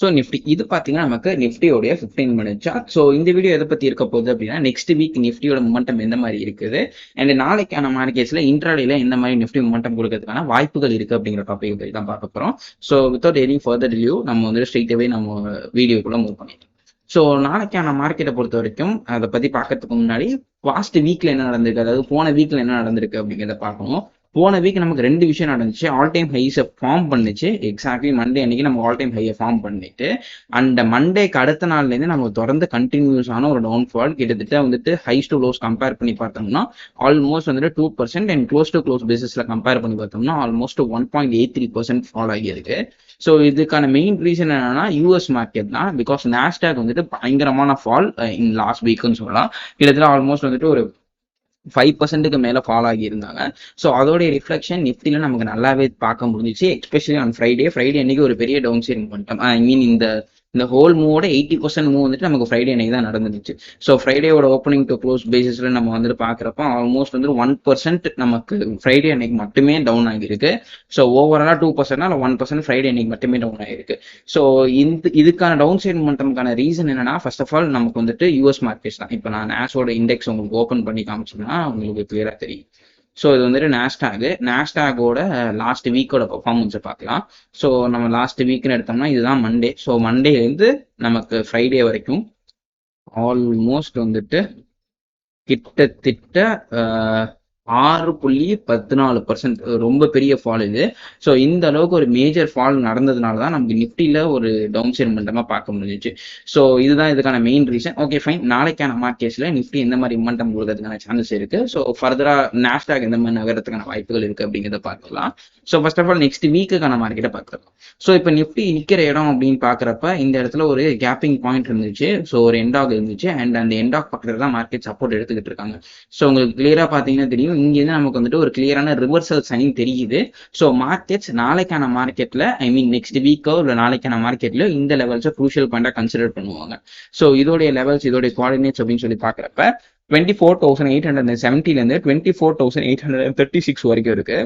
So Nifty இது பார்த்தீங்கன்னா நமக்கு நிஃப்டியோடைய ஃபிஃப்டீன் மினிட் சார்ட் ஸோ இந்த வீடியோ எதை பற்றி இருக்க போகுது அப்படின்னா நெக்ஸ்ட் வீக் நிஃப்டியோட மொமெண்டம் எந்த மாதிரி இருக்குது? அண்ட் நாளைக்கான மார்க்கெட்ஸில் இன்ட்ராடேல எந்த மாதிரி நிஃப்டி மொமெண்டம் கொடுக்கறதுக்கான வாய்ப்புகள் இருக்குது அப்படிங்கிற டாபிக் பற்றி தான் பார்க்க போகிறோம் so without any further review நம்ம வந்து ஸ்ட்ரெயிட்டாகவே நம்ம வீடியோக்குள்ளே மூவ் பண்ணிட்டோம் ஸோ நாளைக்கான மார்க்கெட்டை பொறுத்த வரைக்கும் அதை பற்றி பார்க்கறதுக்கு முன்னாடி பாஸ்ட் வீக்ல என்ன நடந்திருக்கு? அதாவது போன வீக்ல என்ன நடந்திருக்கு அப்படிங்கிறத பார்க்கணும் போன வீக் நமக்கு ரெண்டு விஷயம் நடந்துச்சு. ஆல் டைம் ஹைஸை ஃபார்ம் பண்ணுச்சு. எக்ஸாக்ட்லி மண்டே அன்னைக்கு நம்ம ஆல் டைம் ஹையை ஃபார்ம் பண்ணிட்டு அந்த மண்டேக்கு அடுத்த நாள்லேருந்து நம்ம தொடர்ந்து கண்டினியூஸ் ஆன ஒரு டவுன்ஃபால் கிட்டத்தட்ட வந்துட்டு ஹைஸ் டு லோஸ் கம்பேர் பண்ணி பார்த்தோம்னா ஆல்மோஸ்ட் வந்துட்டு two percent and close to close பேசிஸில் கம்பேர் பண்ணி பார்த்தோம்னா almost one point eight three percent fall ஆகியிருக்கு. ஸோ இதுக்கான மெயின் ரீசன் என்னன்னா யூஎஸ் மார்க்கெட் தான். பிகாஸ் நாஸ்டாக் வந்துட்டு பயங்கரமான ஃபால் இன் லாஸ்ட் வீக்குன்னு சொல்லலாம். கிட்டத்தட்ட ஆல்மோஸ்ட் வந்துட்டு ஒரு ஃபைவ் பர்சன்ட்டுக்கு மேலே ஃபாலோ ஆகியிருந்தாங்க. ஸோ அதோடைய ரிஃப்ளெக்ஷன் நிஃப்டியில் நமக்கு நல்லாவே பார்க்க முடிஞ்சிச்சு எஸ்பெஷலி ஆன் ஃப்ரைடே ஃப்ரைடே அன்னைக்கு ஒரு பெரிய டவுன் சைட் பண்ணிட்டோம் ஐ மீன் இந்த இந்த ஹோல் மூவோட எயிட்டி பர்சன்ட் மூவ் வந்துட்டு நமக்கு ஃப்ரைடே அன்னைக்கு தான் நடந்துச்சு ஸோ ஃப்ரைடேயோட ஓப்பனிங் டு க்ளோஸ் பேசிஸ்ல நம்ம வந்துட்டு பாக்குறப்ப ஆல்மோஸ்ட் வந்து ஒன் பர்சன்ட் நமக்கு ஃப்ரைடே அன்னைக்கு மட்டுமே டவுன் ஆகியிருக்கு. ஸோ ஓவராலா டூ பர்சன்ட்னா இல்லை ஒன் பர்சன்ட் ஃப்ரைடே அன்னைக்கு மட்டுமே டவுன் ஆகிருக்கு ஸோ இந்த இதுக்கான டவுன் சைட் மட்டம்க்கான ரீசன் என்னன்னா ஃபர்ஸ்ட் ஆஃப் ஆல் நமக்கு வந்துட்டு யூஎஸ் மார்க்கெட்ஸ் தான். இப்போ நான் நேஷோட இண்டெக்ஸ் உங்களுக்கு ஓப்பன் பண்ணி காமிச்சோம்னா உங்களுக்கு கிளியரா தெரியும். ஸோ இது வந்துட்டு நேஸ்டாகு நேஸ்டாகோட லாஸ்ட் வீக்கோட பர்ஃபார்மன்ஸை பார்க்கலாம். ஸோ நம்ம லாஸ்ட் வீக்னு எடுத்தோம்னா இதுதான் மண்டே ஸோ மண்டேலேருந்து நமக்கு ஃப்ரைடே வரைக்கும் ஆல்மோஸ்ட் வந்துட்டு கிட்டத்தட்ட ஆறு புள்ளி பதினாலு பர்சன்ட் ரொம்ப பெரிய ஃபால் இது. ஸோ இந்த அளவுக்கு ஒரு மேஜர் ஃபால் நடந்ததுனால தான் நமக்கு நிஃப்டியில் ஒரு டவுன் சைட் மண்டமாக பார்க்க முடிஞ்சிச்சு. ஸோ இதுதான் இதுக்கான மெயின் ரீசன் ஓகே ஃபைன் நாளைக்கான மார்க்கெட்ஸில் நிஃப்டி எந்த மாதிரி மண்டம் கொடுக்கறதுக்கான சான்சஸ் இருக்கு. ஸோ ஃபர்தராக நாஸ்டாக் எந்த மாதிரி நகரத்துக்கான வாய்ப்புகள் இருக்கு அப்படிங்கிறத பார்க்கலாம். So first of all next வீக்குக்கான மார்க்கெட்டை பார்க்கலாம். ஸோ இப்போ நிஃப்டி நிற்கிற இடம் அப்படின்னு பார்க்குறப்ப இந்த இடத்துல ஒரு கேப்பிங் பாயிண்ட் இருந்துச்சு. ஸோ ஒரு எண்டாக் இருந்துச்சு. அண்ட் அந்த எண்டாக் பக்கத்தில் தான் மார்க்கெட் சப்போர்ட் எடுத்துக்கிட்டு இருக்காங்க. ஸோ உங்களுக்கு கிளியராக பார்த்தீங்கன்னா தெரியும் இங்கேருந்து நமக்கு வந்துட்டு ஒரு கிளியரான ரிவர்சல் சைன் தெரியுது. ஸோ மார்க்கெட்ஸ் நாளைக்கான மார்க்கெட்ல ஐ மீன் நெக்ஸ்ட் வீக்கோ இல்லை நாளைக்கான மார்க்கெட்ல இந்த லெவல்ஸை க்ரூஷியல் பாயிண்டா கன்சிடர் பண்ணுவாங்க. ஸோ இதோடைய லெவல்ஸ் இதோடைய குவாடினேட்ஸ் அப்படின்னு சொல்லி பாக்குறப்ப twenty four thousand eight hundred செவன்ட்டிலேருந்து twenty four thousand eight hundred thirty six வரைக்கும் இருக்கு.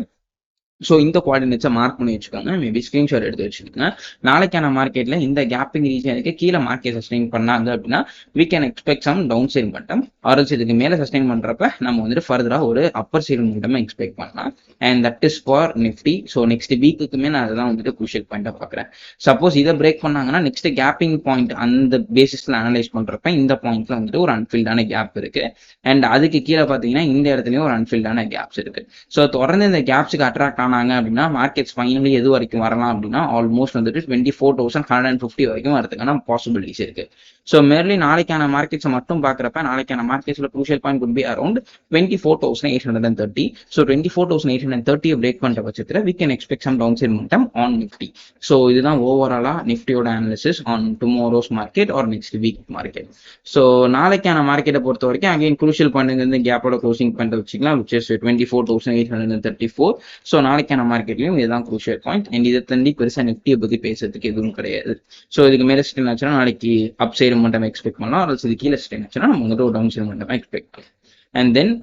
ஸோ இந்த கோஆர்டினேட்ஸை மார்க் பண்ணி வச்சுக்கோங்க. மேபி ஸ்க்ரீன்ஷாட் எடுத்து வச்சுக்கோங்க. நாளைக்கான மார்க்கெட்ல இந்த கேப்பிங் ரீஜனுக்கு கீழே மார்க்கெட் சஸ்டெயின் பண்ணாங்க அப்படின்னா we can expect some down side மட்டும் ஆர்எல்ஸ் இதுக்கு மேலே சஸ்டெயின் பண்றப்ப நம்ம வந்துட்டு ஃபர்தராக ஒரு அப்பர் சைடு மட்டும் எக்ஸ்பெக்ட் பண்ணலாம். And that is for Nifty so next வீக்குக்குமே நான் அதான் வந்துட்டு குஷியல் பாயிண்டாக பார்க்குறேன் சப்போஸ் இதை பிரேக் பண்ணாங்கன்னா நெக்ஸ்ட் கேப்பிங் பாயிண்ட் அந்த பேசிஸ்ல அனலைஸ் பண்றப்ப இந்த பாயிண்ட்ல வந்துட்டு ஒரு அன்ஃபில்டான கேப் இருக்கு. அண்ட் அதுக்கு கீழே பார்த்தீங்கன்னா இந்த இடத்துலயும் ஒரு அன்ஃபில்டான கேப்ஸ் இருக்கு. ஸோ தொடர்ந்து இந்த கேப்ஸுக்கு அட்ராக்ட் ஆனாங்க அப்படின்னா மார்க்கெட்ஸ் ஃபைனலி எது வரைக்கும் வரலாம் அப்படின்னா ஆல்மோஸ்ட் வந்துட்டு twenty four thousand hundred and fifty வரைக்கும் வரதுக்கான பாசிபிலிட்டிஸ் இருக்கு. ஸோ மேர்லி நாளைக்கான மார்க்கெட்ஸை மட்டும் பார்க்குறப்ப நாளைக்கான மார்க்கெட்ஸ்ல crucial point could be around twenty four thousand eight hundred and thirty so twenty four thousand eight hundred தேர்ட்டியை break பண்ணுற பட்சத்தில் we can expect some down side மட்டம் ஆன் நிஃப்டி ஸோ இதுதான் ஓவராலாக நிஃப்டியோட analysis on tomorrow's market or next week market so நாளைக்கான மார்க்கெட்டை பொறுத்த வரைக்கும் அகைன் குரூஷியல் பாயிண்ட் கேப்போட க்ளோசிங் பாயிண்ட் வச்சுக்கலாம் which is twenty four thousand eight hundred and thirty four so நாளைக்கான மார்க்கெட்லையும் இதுதான் குரூஷியல் பாயிண்ட் அண்ட் இதை தண்டி பெருசாக நிஃப்டியை பற்றி பேசுறதுக்கு எதுவும் கிடையாது. ஸோ இதுக்கு மேலே ஸ்டெயின் ஆச்சுன்னா நாளைக்கு அப்சைட் சைடு மட்டும் எக்ஸ்பெக்ட் பண்ணலாம். அல்லது இது கீழே ஸ்டெயின் ஆச்சுன்னா நம்ம வந்துட்டு ஒரு டவுன் சைடு மட்டும் எக்ஸ்பெக்ட் பண்ணலாம். And then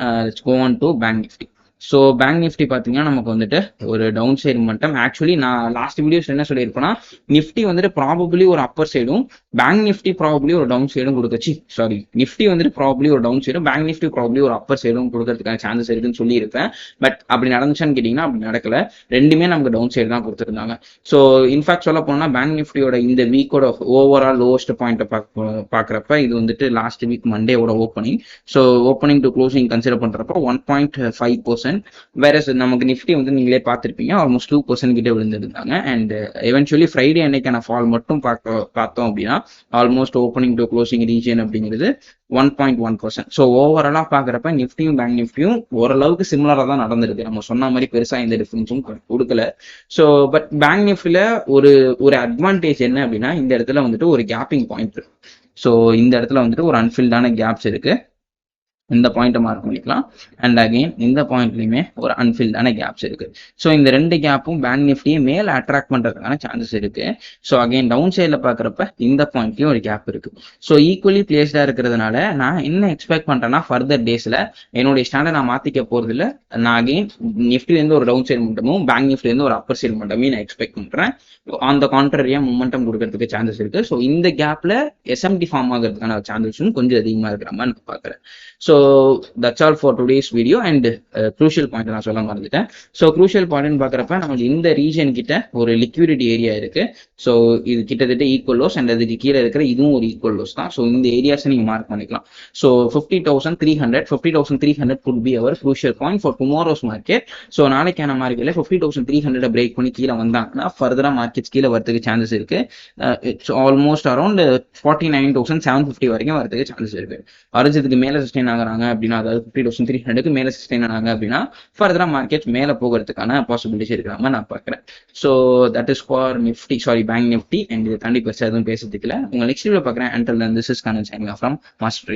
go on to bank Nifty so bank Nifty பார்த்தீங்கன்னா நமக்கு வந்துட்டு ஒரு டவுன் சைடு மட்டும் ஆக்சுவலி நான் லாஸ்ட் வீடியோஸ் என்ன சொல்லியிருப்பேன்னா நிஃப்டி வந்துட்டு ப்ராபப்ளி ஒரு அப்பர் சைடும் பேங்க் நிஃப்டி ப்ராபப்ளி ஒரு டவுன் சைடும் கொடுக்கச்சு சாரி நிஃப்டி வந்துட்டு ப்ராபப்ளி ஒரு டவுன் சைடும் பேங்க் நிஃப்டி ப்ராபப்ளி ஒரு அப்பர் சைடும் கொடுக்கறதுக்கான சான்சஸ் இருக்குன்னு சொல்லியிருப்பேன். பட் அப்படி நடந்துச்சான்னு கேட்டிங்கன்னா அப்படி நடக்கல. ரெண்டுமே நமக்கு டவுன் சைடு தான் கொடுத்துருந்தாங்க. ஸோ இன்ஃபேக்ட் சொல்ல போனால் பேங்க் நிஃப்டியோட இந்த வீக்கோட ஓவரால் லோவஸ்ட் பாயிண்ட்டை பார்க்குறப்ப இது வந்துட்டு last week மண்டேவோட opening so opening to closing consider பண்ணுறப்ப ஒன் பாயிண்ட் ஃபைவ் பர்சன்ட் வேற நமக்கு நிஃப்டி வந்து நீங்களே பார்த்துருப்பீங்க. ஆல்மோஸ்ட் டூ பர்சன்ட் கிட்ட விழுந்திருந்தாங்க. அண்ட் எவென்ச்சுவலி ஃப்ரைடே அன்னைக்கான ஃபால் மட்டும் பார்க்க பார்த்தோம் அப்படின்னா almost opening to closing region அப்படிங்கிறது one point one percent so ஓவராலாக பார்க்குறப்ப நிஃப்டியும் பேங்க் நிஃப்டியும் ஓரளவுக்கு சிமிலராக தான் நடந்திருக்கு. நம்ம சொன்ன மாதிரி பெருசாக எந்த டிஃபரன்ஸும் கொடுக்கல. ஸோ பட் பேங்க் நிஃப்டியில் ஒரு ஒரு அட்வான்டேஜ் என்ன அப்படின்னா இந்த இடத்துல வந்துட்டு ஒரு கேப்பிங் பாயிண்ட் ஸோ இந்த இடத்துல வந்துட்டு ஒரு அன்ஃபில்டான கேப்ஸ் இருக்கு. இந்த பாயிண்ட்டை மார்க் பண்ணிக்கலாம். அண்ட் அகைன் இந்த பாயிண்ட்லையுமே ஒரு அன்ஃபில்டான கேப்ஸ் இருக்கு. ஸோ இந்த ரெண்டு கேப்பும் பேங்க் நிஃப்டியை மேலே அட்ராக்ட் பண்ணுறதுக்கான சான்சஸ் இருக்கு. ஸோ அகைன் டவுன் சைடில் பார்க்குறப்ப இந்த பாயிண்ட்லையும் ஒரு கேப் இருக்கு. ஸோ ஈக்குவலி பிளேஸ்டாக இருக்கிறதுனால நான் என்ன எக்ஸ்பெக்ட் பண்ணுறேன்னா ஃபர்தர் டேஸில் என்னுடைய ஸ்டாண்டை நான் மாற்றிக்க போகிறதில்ல நான் அகைன் நிஃப்டிலேருந்து ஒரு டவுன் சைடு மட்டுமும் பேங்க் நிஃப்டிலேருந்து ஒரு அப்பர் சைடு மட்டுமே நான் எக்ஸ்பெக்ட் பண்ணுறேன் அந்த கான்ட்ரரியாக மூமெண்டம் கொடுக்கறதுக்கு சான்சஸ் இருக்கு. ஸோ இந்த கேப்பில் எஸ்எம்டி ஃபார்ம் ஆகிறதுக்கான சான்சஸும் கொஞ்சம் அதிகமாக இருக்கிற மாதிரி நான் பார்க்குறேன் so that's all for today's video and crucial point நான் சொல்ல மறந்துட்டேன். ஸோ க்ரூஷியல் பாயிண்ட்னு பார்க்குறப்ப நமக்கு இந்த ரீஜன் கிட்ட ஒரு லிக்விடிட்டி ஏரியா இருக்கு. ஸோ இது கிட்டத்தட்ட ஈக்குவல் லோஸ் அண்ட் அதுக்கு கீழே இருக்கிற இதுவும் ஒரு ஈக்குவல் லோஸ் தான். ஸோ இந்த ஏரியாஸை நீங்கள் மார்க் பண்ணிக்கலாம். So fifty thousand three hundred fifty thousand three hundred could be our crucial point for tomorrow's market so நாளைக்கான மார்க்கெட்ல fifty thousand three hundred break பண்ணி கீழே வந்தாங்கன்னா ஃபர்தராக மார்க்கெட்ஸ் கீழே வரதுக்கு சான்சஸ் இருக்கு. It's almost around forty nine thousand seven fifty வரைக்கும் வரதுக்கு சான்சஸ் இருக்கு. அரைஞ்சதுக்கு மேலே சஸ்டெயின் ஆனாங்க அப்படின்னா அதாவது ஃபிஃப்டி தௌசண்ட் த்ரீ ஹண்ட்ரடுக்கு மேலே சஸ்டெயின் ஆனாங்க அப்படின்னா ஃபர்தராக மார்க்கெட் மேலே போகிறதுக்கான பாசிபிலிட்டிஸ் இருக்கிற மாதிரி நான் பார்க்குறேன். So that is for Nifty sorry bank Nifty and இதை தாண்டி பெருசாக எதுவும் பேசுறதுக்கு இல்லை. உங்கள் நெக்ஸ்ட் வீடியோ பார்க்குறேன். And this is Kanal signing from master